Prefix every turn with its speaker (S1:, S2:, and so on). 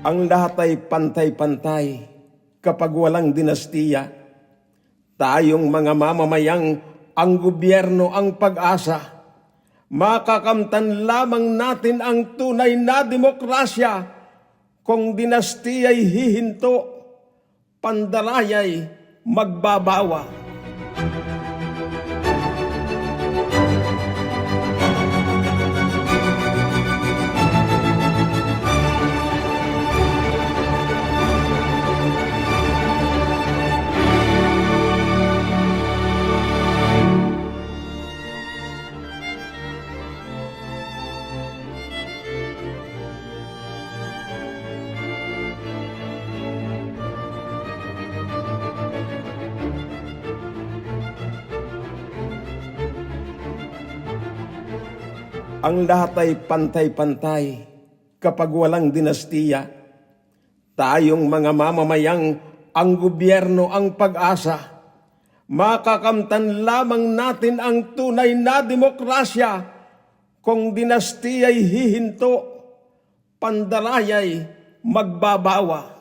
S1: Ang lahat ay pantay-pantay kapag walang dinastiya. Tayong mga mamamayang ang gobyerno ang pag-asa. Makakamtan lamang natin ang tunay na demokrasya kung dinastiya'y hihinto, pandalaya'y magbabawa. Ang lahat ay pantay-pantay kapag walang dinastiya. Tayong mga mamamayang ang gobyerno ang pag-asa. Makakamtan lamang natin ang tunay na demokrasya kung dinastiya'y hihinto, pandalaya'y magbabawa.